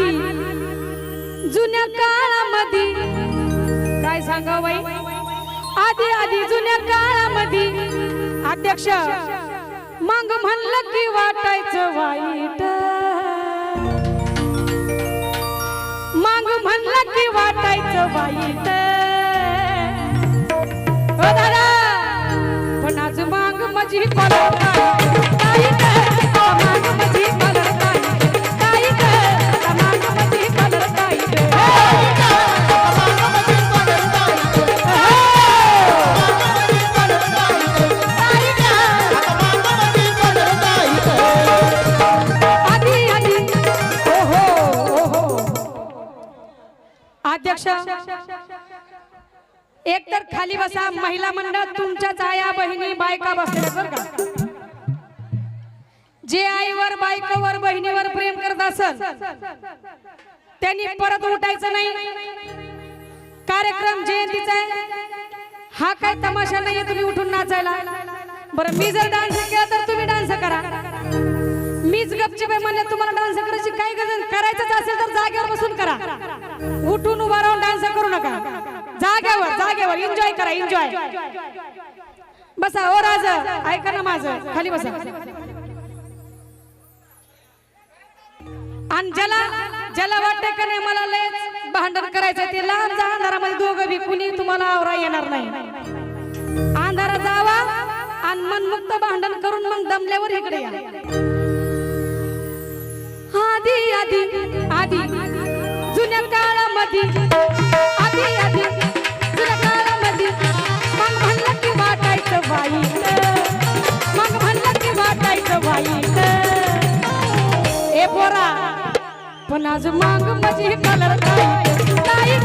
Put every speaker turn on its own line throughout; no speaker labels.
आधी जुन्या काळामध्ये काय सांगा बाई? आधी आधी जुन्या काळामध्ये अध्यक्ष मग म्हणलं की वाटायचं वाईट. मग म्हणलं की वाटायचं वाईट. हो दादा पण आज माग माझी कॉलर एक तर खाली बसा महिला मंडळ तुमच्याच आया बहिणी बायका बसल्या बर का? जे आईवर बायकावर बहिणीवर प्रेम करत असल त्यांनी परत उठायचं नाही. कार्यक्रम जयंतीचा आहे. हा काय तमाशा नाहीये तुम्ही उठून नाचायला? बरं मी जर डान्स केला तर तुम्ही डान्स करा. मीच गपचीप म्हणले तुम्हाला डान्स करायची काय गरज? करायचंच असेल तर जागेवर बसून करा. उठून उभा राहून डान्स करू नका. जागेवर जागेवर. एन्जॉय करा एन्जॉय बसा ओ राज ऐका ना माझं. खाली बसा. आणि ज्याला ज्याला वाटतं का नाही मला लय भांडण करायचं ते लांबच्या जा अंधारामध्ये दोघं बी कुणी तुम्हाला आवरा येणार नाही. अंधारात जावा आणि मनमुक्त भांडण करून मग दमल्यावर इकडे या. आधी आधी आधी. जुन्या काळामध्ये आधी आधी. पण आज मांग माझी कलर ताई. ताई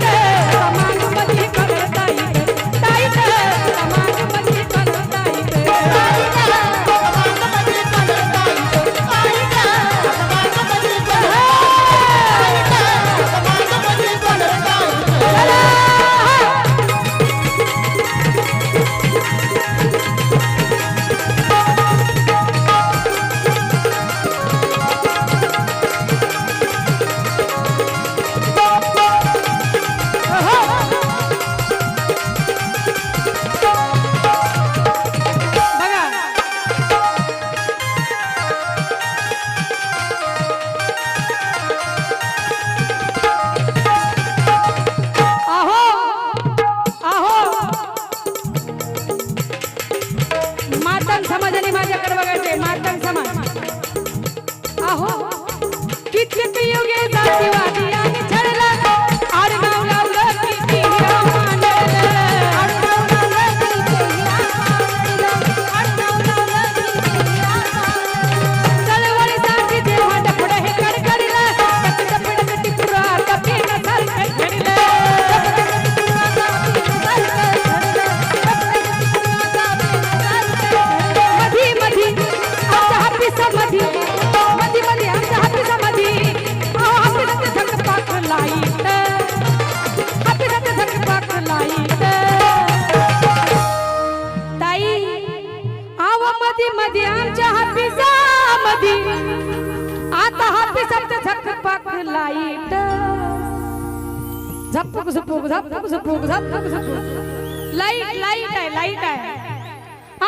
माग माझी कलर ताई ताई माग मधी मधी. आमच्या हापिसामधी आता हाफिसात झक पाक लाइट. झपक झपक झपक झपक झपक झपक लाइट लाइट आहे लाइट आहे.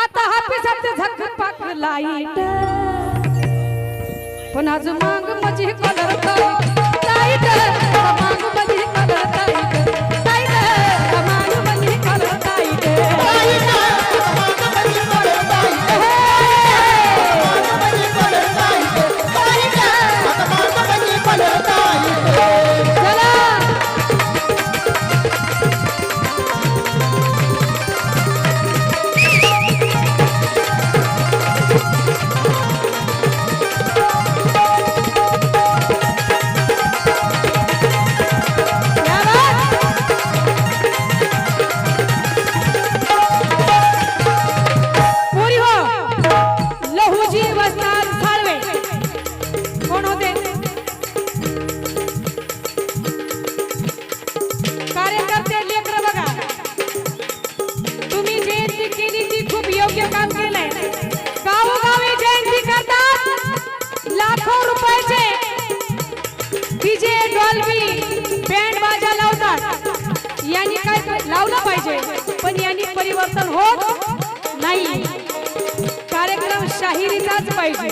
आता हाफिसात झक पाक लाइट. पण आज मांग माझी कलर लाइट मांग डीजे डॉल्बी बँड बाजा लावतात. यांनी काय लावलं पाहिजे? पण यांनी परिवर्तन होत नाही. कार्यक्रम शाहिरीचाच पाहिजे.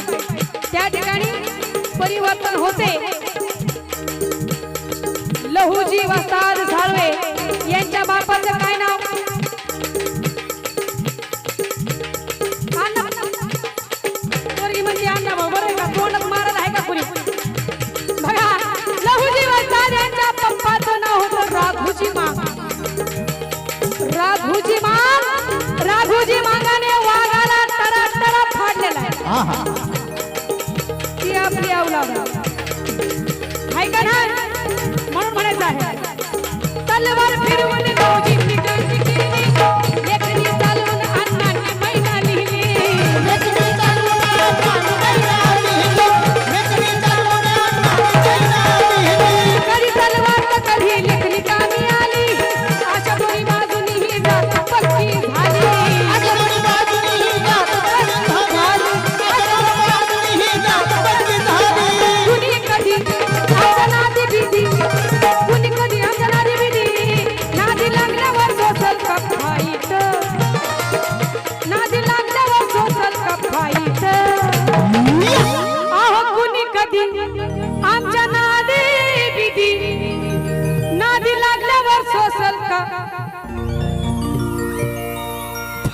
त्या ठिकाणी परिवर्तन होते. लहूजी वस्ताद झाडवे आपली आहे. तलवार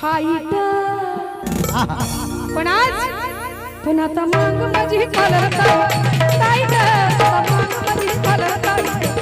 फाईट पण आज पण आता मग माझी कलर ताई माग माझी कलर ताई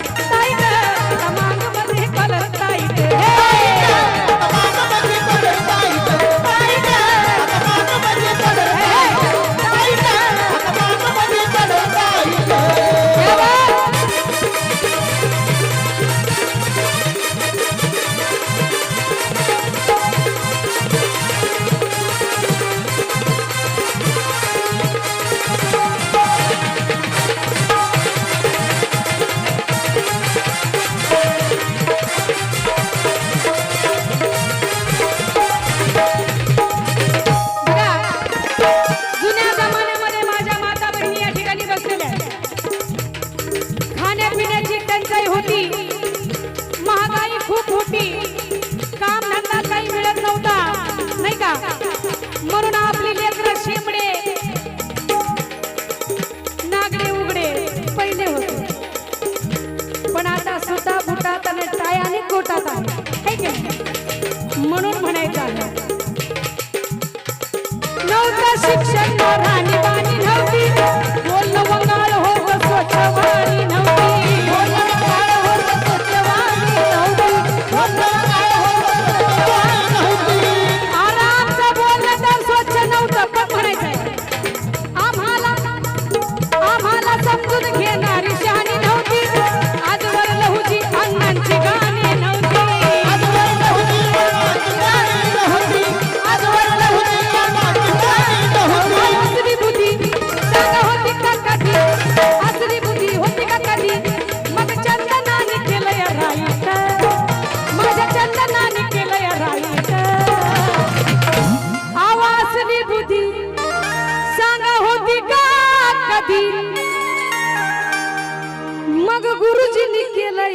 टंचाई होती. महागाई खूप होती. काम धंदा काही मिळत नव्हता. नाही का? म्हणून आपली लेकर शेंबडे. नागडे उघडे. पहिले होते. पण आता सुद्धा बुटात आणि टायाने कोटात आहे. म्हणून म्हणायचं नव्हतं शिक्षण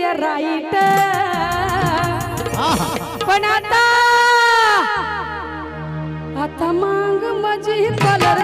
या राईट. पण आता आता मांग माझी कलर